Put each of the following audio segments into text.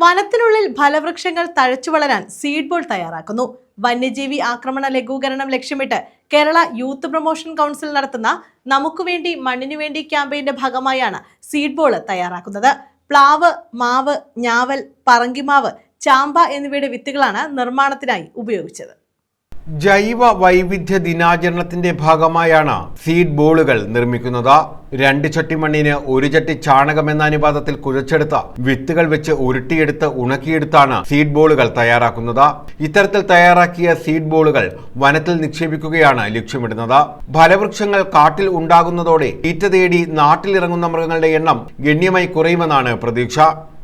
വനത്തിനുള്ളിൽ ഫലവൃക്ഷങ്ങൾ തഴച്ചു വളരാൻ seed ball തയ്യാറാക്കുന്നു. വന്യജീവി ആക്രമണ ലഘൂകരണം ലക്ഷ്യമിട്ട് കേരള യൂത്ത് പ്രൊമോഷൻ കൗൺസിൽ നടത്തുന്ന നമുക്ക് വേണ്ടി മണ്ണിനു വേണ്ടി ക്യാമ്പയിന്റെ ഭാഗമായാണ് സീഡ് ബോൾ തയ്യാറാക്കുന്നത്. പ്ലാവ് മാവ് ഞാവൽ പറങ്കിമാവ് ചാമ്പ എന്നിവയുടെ വിത്തുകളാണ് നിർമ്മാണത്തിനായി ഉപയോഗിച്ചത്. ജൈവ വൈവിധ്യ ദിനാചരണത്തിന്റെ ഭാഗമായാണ് സീഡ് ബോളുകൾ നിർമ്മിക്കുന്നത്. രണ്ട് ചട്ടി മണ്ണിന് ഒരു ചട്ടി ചാണകം എന്ന അനുപാതത്തിൽ കുഴച്ചെടുത്ത വിത്തുകൾ വെച്ച് ഉരുട്ടിയെടുത്ത് ഉണക്കിയെടുത്താണ് സീഡ് ബോളുകൾ തയ്യാറാക്കുന്നത്. ഇത്തരത്തിൽ തയ്യാറാക്കിയ സീഡ് ബോളുകൾ വനത്തിൽ നിക്ഷേപിക്കുകയാണ് ലക്ഷ്യമിടുന്നത്. ഫലവൃക്ഷങ്ങൾ കാട്ടിൽ ഉണ്ടാകുന്നതോടെ തീറ്റ തേടി നാട്ടിലിറങ്ങുന്ന മൃഗങ്ങളുടെ എണ്ണം ഗണ്യമായി കുറയുമെന്നാണ് പ്രതീക്ഷ.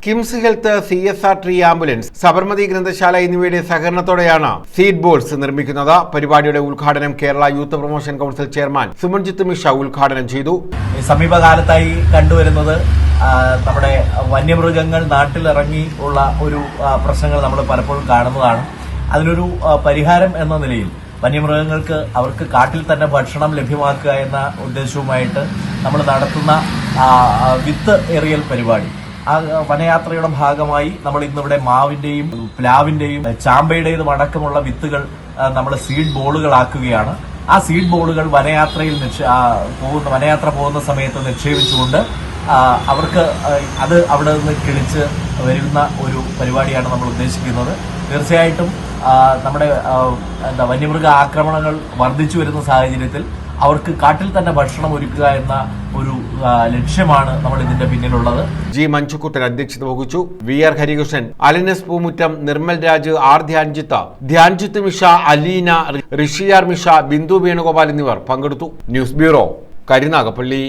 KIMS health C S R tree ambulance Sabarmati ഗ്രന്ഥശാല എന്നിവയുടെ സഹകരണത്തോടെയാണ് സീഡ് ബോൾസ് നിർമ്മിക്കുന്നത്. പരിപാടിയുടെ ഉദ്ഘാടനം Kerala youth promotion council chairman Sumanjith Misha ഉദ്ഘാടനം ചെയ്തു. സമീപകാലത്തായി കണ്ടുവരുന്നത് നമ്മുടെ വന്യമൃഗങ്ങൾ നാട്ടിലിറങ്ങി ഉള്ള ഒരു പ്രശ്നങ്ങൾ നമ്മൾ പലപ്പോഴും കാണുന്നതാണ്. അതിനൊരു പരിഹാരം എന്ന നിലയിൽ വന്യമൃഗങ്ങൾക്ക് അവർക്ക് കാട്ടിൽ തന്നെ ഭക്ഷണം ലഭ്യമാക്കുക എന്ന ഉദ്ദേശവുമായിട്ട് നമ്മൾ നടത്തുന്ന വിത്ത് എറിയൽ പരിപാടി. ആ വനയാത്രയുടെ ഭാഗമായി നമ്മൾ ഇന്നിവിടെ മാവിന്റെയും പ്ലാവിന്റെയും ചാമ്പയുടേതും അടക്കമുള്ള വിത്തുകൾ നമ്മൾ സീഡ് ബോളുകളാക്കുകയാണ്. ആ സീഡ് ബോളുകൾ വനയാത്രയിൽ പോകുന്ന വനയാത്ര പോകുന്ന സമയത്ത് നിക്ഷേപിച്ചുകൊണ്ട് അവർക്ക് അത് അവിടെ നിന്ന് കിളിച്ച് വരുന്ന ഒരു പരിപാടിയാണ് നമ്മൾ ഉദ്ദേശിക്കുന്നത്. തീർച്ചയായിട്ടും നമ്മുടെ എന്താ വന്യമൃഗ ആക്രമണങ്ങൾ വർദ്ധിച്ചു വരുന്ന സാഹചര്യത്തിൽ അവർക്ക് കാട്ടിൽ തന്നെ ഭക്ഷണം ഒരുക്കുക എന്ന ഒരു ലക്ഷ്യമാണ് നമ്മൾ ഇതിന്റെ പിന്നിലുള്ളത്. ജി മഞ്ജുക്കുട്ടൻ അധ്യക്ഷത വഹിച്ചു. V R Harikrishnan Alinas Poomuttam Nirmal Raj R Dhyanjith Dhyanjith Misha Aleena Rishiyar Misha Bindu Venugopal എന്നിവർ പങ്കെടുത്തു. News bureau Karunagappally.